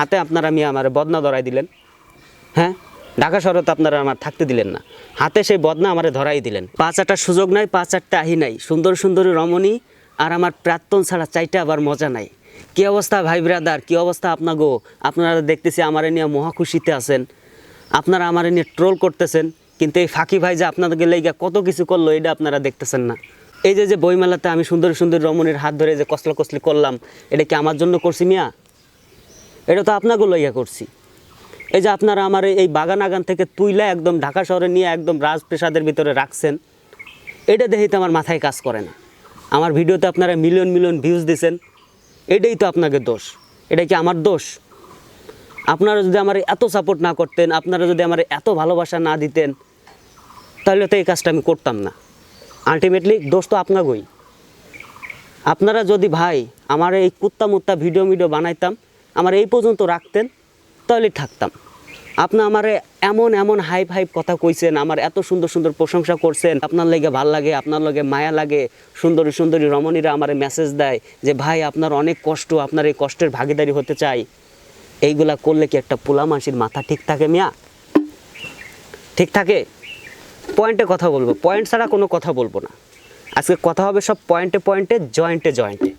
হাতে আপনারা মিয়া আমার বদনা ধরাই দিলেন হ্যাঁ? ঢাকা শহরে আপনারা আমার থাকতে দিলেন না। হাতে সেই বদনা আমারে ধরাই দিলেন। পাঁচ আটটা সুযোগ নাই, পাঁচ আটটা আহি নাই। সুন্দর সুন্দরী রমণী আর আমার প্রাক্তন ছাড়া চাইটা আবার মজা নাই। কি অবস্থা ভাই ব্রাদার কি অবস্থা আপনাগো আপনারা দেখতেছি আমার নিয়ে মহা খুশিতে আছেন। আপনারা আমার নিয়ে ট্রোল করতেছেন। কিন্তু এই ফাঁকি ভাই যে আপনাদেরকে লেগা কত কিছু করল এটা আপনারা দেখতেছেন না। এই যে যে বইমেলাতে আমি সুন্দর সুন্দর রমণীর হাত ধরে যে কসলা কসলি করলাম, এটা কি আমার জন্য করছি মিয়া? এটা তো আপনাকে লইয়া করছি। এই যে আপনারা আমার এই বাগান আগান থেকে তুইলা একদম ঢাকা শহরে নিয়ে একদম রাজপ্রাসাদের ভিতরে রাখছেন, এটা দেখেই তো আমার মাথায় কাজ করে না। আমার ভিডিওতে আপনারা মিলিয়ন মিলিয়ন ভিউজ দিছেন, এটাই তো আপনাকে দোষ। এটা কি আমার দোষ? আপনারা যদি আমার এত সাপোর্ট না করতেন, আপনারা যদি আমার এত ভালোবাসা না দিতেন, তাহলে তো এই কাজটা আমি করতাম না। আলটিমেটলি দোষ তো আপনাকেই আপনারা যদি ভাই, আমার এই কুত্তা মুত্তা ভিডিও ভিডিও বানাইতাম আমার এই পর্যন্ত রাখতেন, তাহলে থাকতাম। আপনি আমারে এমন এমন হাইপ হাইপ কথা কইছেন, আমার এত সুন্দর সুন্দর প্রশংসা করছেন। আপনার লাগে ভালো লাগে, আপনার লগে মায়া লাগে। সুন্দরী সুন্দরী রমণীরা আমারে মেসেজ দেয় যে, ভাই, আপনার অনেক কষ্ট, আপনার এই কষ্টের ভাগিদারি হতে চাই। এইগুলা করলে কি একটা পোলা মাসির মাথা ঠিক থাকে মিয়া? ঠিক থাকে? পয়েন্টে কথা বলব। পয়েন্ট ছাড়া কোনো কথা বলব না। আজকে কথা হবে সব পয়েন্টে পয়েন্টে, জয়েন্টে জয়েন্টে।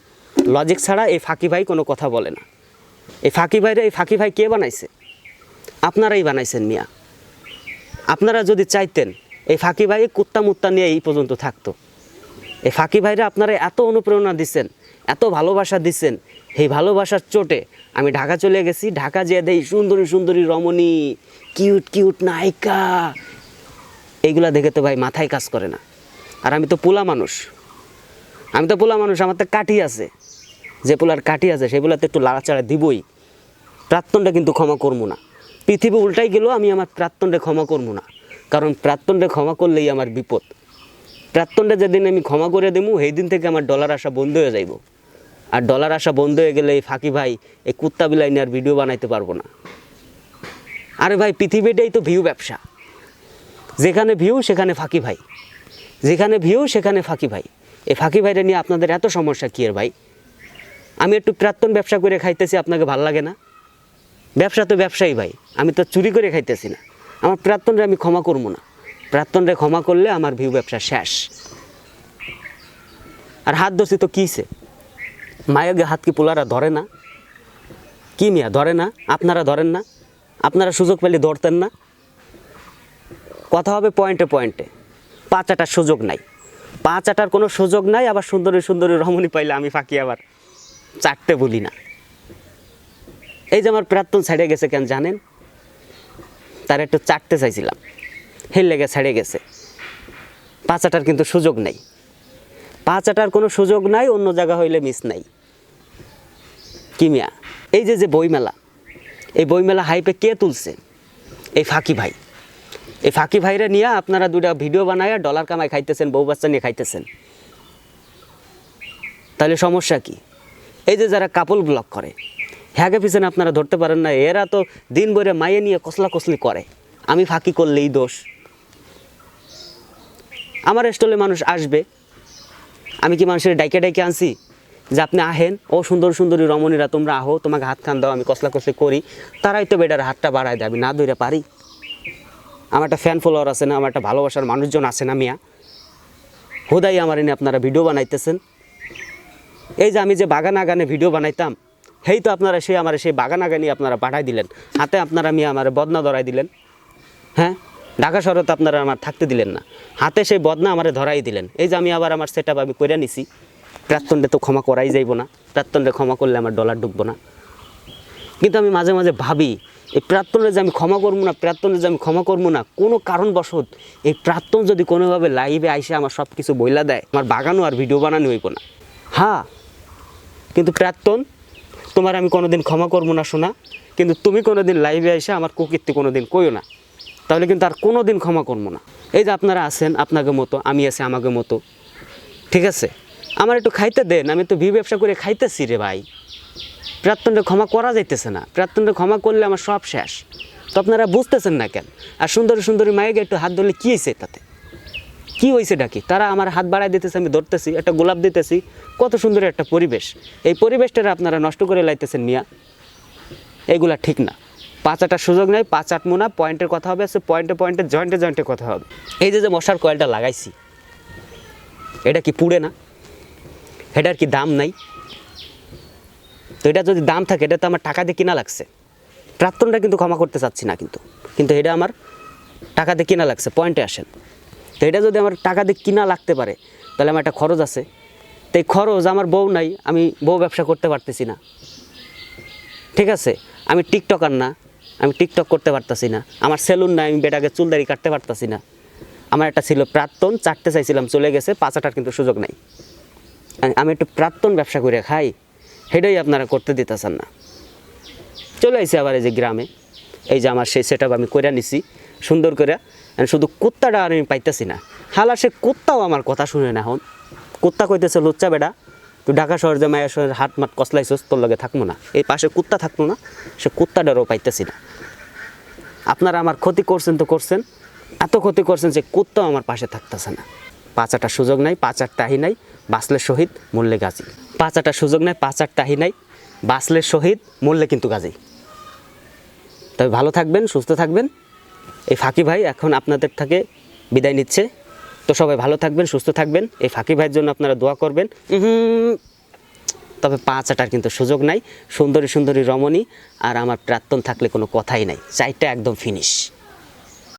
লজিক ছাড়া এই ফাঁকি ভাই কোনো কথা বলে না। এই ফাঁকি ভাইরে, এই ফাঁকি ভাই কে বানাইছে? আপনারাই বানাইছেন মিয়া। আপনারা যদি চাইতেন, এই ফাঁকি ভাই কুত্তা মুত্তা নিয়ে এই পর্যন্ত থাকতো। এই ফাঁকি ভাইরা আপনারা এত অনুপ্রেরণা দিচ্ছেন এত ভালোবাসা দিচ্ছেন এই ভালোবাসার চোটে আমি ঢাকা চলে গেছি। ঢাকা যেয়ে দেই সুন্দরী সুন্দরী রমণী, কিউট কিউট নায়িকা। এইগুলা দেখে তো ভাই মাথায় কাজ করে না। আর আমি তো পোলা মানুষ। আমি তো পোলা মানুষ, আমার তো কাঠি আছে। যে পোলার কাঠি আছে সেগুলোতে একটু লাড়াচাড়া দিবই। প্রাক্তনটা কিন্তু ক্ষমা করব না। পৃথিবী উল্টাই গেলেও আমি আমার প্রাক্তনটা ক্ষমা করব না। কারণ প্রাক্তনটা ক্ষমা করলেই আমার বিপদ। প্রাক্তনটা যেদিন আমি ক্ষমা করে দেবো সেই দিন থেকে আমার ডলার আসা বন্ধ হয়ে যাইব। আর ডলার আসা বন্ধ হয়ে গেলে এই ফাঁকি ভাই, এই কুত্তা বিলাই নিয়ে আর ভিডিও বানাইতে পারব না। আরে ভাই, পৃথিবীটাই তো ভিউ ব্যবসা। যেখানে ভিউ, সেখানে ফাঁকি ভাই। যেখানে ভিউ, সেখানে ফাঁকি ভাই। এই ফাঁকি ভাইটা নিয়ে আপনাদের এত সমস্যা কী ভাই? আমি একটু প্রাক্তন ব্যবসা করে খাইতেছি, আপনাকে ভালো লাগে না? ব্যবসা তো ব্যবসায়ী ভাই, আমি তো চুরি করে খাইতেছি না। আমার প্রাক্তনরে আমি ক্ষমা করব না। প্রাক্তনরে ক্ষমা করলে আমার ভিউ ব্যবসা শেষ। আর হাত ধরছি তো কীছে মায়ের হাত কি পোলারা ধরে না? কি মিয়া, ধরে না? আপনারা ধরেন না? আপনারা সুযোগ পেলে ধরতেন না? কথা হবে পয়েন্টে পয়েন্টে। পাঁচ আটার সুযোগ নাই। পাঁচ আটার কোনো সুযোগ নাই, আবার সুন্দরী সুন্দরী রমণী পাইলে আমি ফাঁকি আবার। চারটে বলি না। এই যে আমার প্রাক্তন ছাড়িয়ে গেছে কেন জানেন? তার একটু চারটে চাইছিলাম। হেল লেগে ছাড়িয়ে গেছে। পাঁচ আটার কিন্তু সুযোগ নাই। পাঁচ আটার কোনো সুযোগ নাই, অন্য জায়গা হইলে মিস নাই। কিমিয়া এই যে যে বইমেলা, এই বইমেলা হাইপে কে তুলছে? এই ফাঁকি ভাই। এই ফাঁকি ভাইরা নিয়ে আপনারা দুটা ভিডিও বানায় ডলার কামাই খাইতেছেন, বউ বাচ্চা নিয়ে খাইতেছেন। তাহলে সমস্যা কি? এই যে যারা কাপল ব্লগ করে, হ্যাগে পিছনে আপনারা ধরতে পারেন না, এরা তো দিন ভরে মায়ে নিয়ে কসলা কসলি করে। আমি ফাঁকি করলেই দোষ। আমার স্টলে মানুষ আসবে। আমি কি মানুষের ডাইকে ডাইকে আনছি? যে আপনি আহেন, ও সুন্দর সুন্দরী রমণীরা, তোমরা আহো, তোমাকে হাত খান দাও, আমি কসলা কসলি করি। তারাই তো বেটার হাতটা বাড়ায় দেয়, আমি না ধরে পারি। আমার একটা ফ্যান ফলোয়ার আছে না, আমার একটা ভালোবাসার মানুষজন আছে না মিয়া। হুদাই আমার এনে আপনারা ভিডিও বানাইতেছেন। এই যে আমি যে বাগান আগানে ভিডিও বানাইতাম, সেই তো আপনারা সেই আমার সেই বাগান আগানি আপনারা পাঠাই দিলেন। হাতে আপনারা আমি আমার বদনা ধরাই দিলেন। হ্যাঁ? ঢাকা শহরে তো আপনারা আমার থাকতে দিলেন না। হাতে সেই বদনা আমারে ধরাই দিলেন। এই যে আমি আবার আমার সেট আমি করে নিছি, প্রাক্তনরে তো ক্ষমা করাই যাইব না। প্রাক্তনরে ক্ষমা করলে আমার ডলার ঢুকবো না। কিন্তু আমি মাঝে মাঝে ভাবি, এই প্রাক্তনের যে আমি ক্ষমা করব না, প্রাক্তনের যে আমি ক্ষমা করব না, কোনো কারণবশত এই প্রাক্তন যদি কোনোভাবে লাইভে আইসে আমার সব কিছু বইলা দেয়, আমার বাগানও আর ভিডিও বানানো হইব না। হ্যাঁ কিন্তু প্রাক্তন, তোমার আমি কোনোদিন ক্ষমা করব না শোনা কিন্তু তুমি কোনোদিন লাইভে এসে আমার কুকীর্তি কোনোদিন কইও না। তাহলে কিন্তু আর কোনো দিন ক্ষমা করব না। এই যে আপনারা আছেন আপনাকে মতো, আমি আছি আমাকে মতো, ঠিক আছে? আমার একটু খাইতে দেন, আমি তো ভি ব্যবসা করে খাইতেছি রে ভাই। প্রাক্তনটা ক্ষমা করা যাইতেছে না। প্রাক্তনটা ক্ষমা করলে আমার সব শেষ। তো আপনারা বুঝতেছেন না কেন? আর সুন্দরী সুন্দরী মায়েকে একটু হাত ধরলে কী হয়েছে তাতে কি হয়েছে ডাকি তারা আমার হাত বাড়াই দিতেছে, আমি ধরতেছি, একটা গোলাপ দিতেছি। কত সুন্দর একটা পরিবেশ। এই পরিবেশটা আপনারা নষ্ট করে লাইতেছেন মিয়া। এগুলা ঠিক না। পাঁচ আটার সুযোগ নেই, পাঁচ আট মোনা, পয়েন্টের কথা হবে সে পয়েন্টে পয়েন্টে, জয়েন্টে জয়েন্টে কথা হবে। এই যে যে মশার কয়েলটা লাগাইছি, এটা কি পুড়ে না? এটার কি দাম নাই? তো এটা যদি দাম থাকে, এটা তো আমার টাকা দিয়ে কিনা লাগছে। প্রাক্তনটা কিন্তু ক্ষমা করতে চাচ্ছি না কিন্তু। কিন্তু এটা আমার টাকা দিয়ে কিনা লাগছে, পয়েন্টে আসেন। তো এটা যদি আমার টাকা দিয়ে কিনা লাগতে পারে, তাহলে আমার একটা খরচ আছে। তো এই খরচ আমার বউ নাই, আমি বউ ব্যবসা করতে পারতেছি না। ঠিক আছে? আমি টিকটকার না, আমি টিকটক করতে পারতাছি না। আমার সেলুন নাই, আমি বেটাকে চুলদারি কাটতে পারতাছি না। আমার একটা ছিল প্রাক্তন, চারটে চাইছিলাম, চলে গেছে, পাঁচ আটার কিন্তু সুযোগ নাই। আমি- একটু প্রাক্তন ব্যবসা করে খাই, সেটাই আপনারা করতে দিতেছেন না। চলে আইসি আবার এই যে গ্রামে। এই যে আমার সেই সেট আমি করে নিছি, সুন্দর করে শুধু কুত্তাটা আর আমি পাইতেছি না। হালা সে কুত্তাও আমার কথা শুনে না এখন কুত্তা কইতেছে, লুচ্চা বেটা, তুই ঢাকা শহর যে মায়ের শহরের হাট মাট কসলাইছিস, তোর লগে থাকব না। এই পাশে কুত্তা থাকতো না, সে কুত্তাটারও পাইতেছি না। আপনারা আমার ক্ষতি করছেন তো করছেন, এত ক্ষতি করছেন যে কুত্তাও আমার পাশে থাকতেছে না। পাঁচ আটটা সুযোগ নাই পাঁচ আটটা আহি নাই, বাঁচলে শহীদ মূল্যে গাজী। পাঁচ আটটা সুযোগ নাই পাঁচ আটটা আহি নাই, বাঁচলে শহীদ মূল্যে কিন্তু গাজী। তবে ভালো থাকবেন, সুস্থ থাকবেন। এই ফাঁকি ভাই এখন আপনাদের থেকে বিদায় নিচ্ছে। তো সবাই ভালো থাকবেন, সুস্থ থাকবেন। এই ফাঁকি ভাইয়ের জন্য আপনারা দোয়া করবেন। তবে পাঁচ আটার কিন্তু সুযোগ নাই। সুন্দরী সুন্দরী রমণী আর আমার প্রাক্তন থাকলে কোনো কথাই নাই। চাইটা একদম ফিনিশ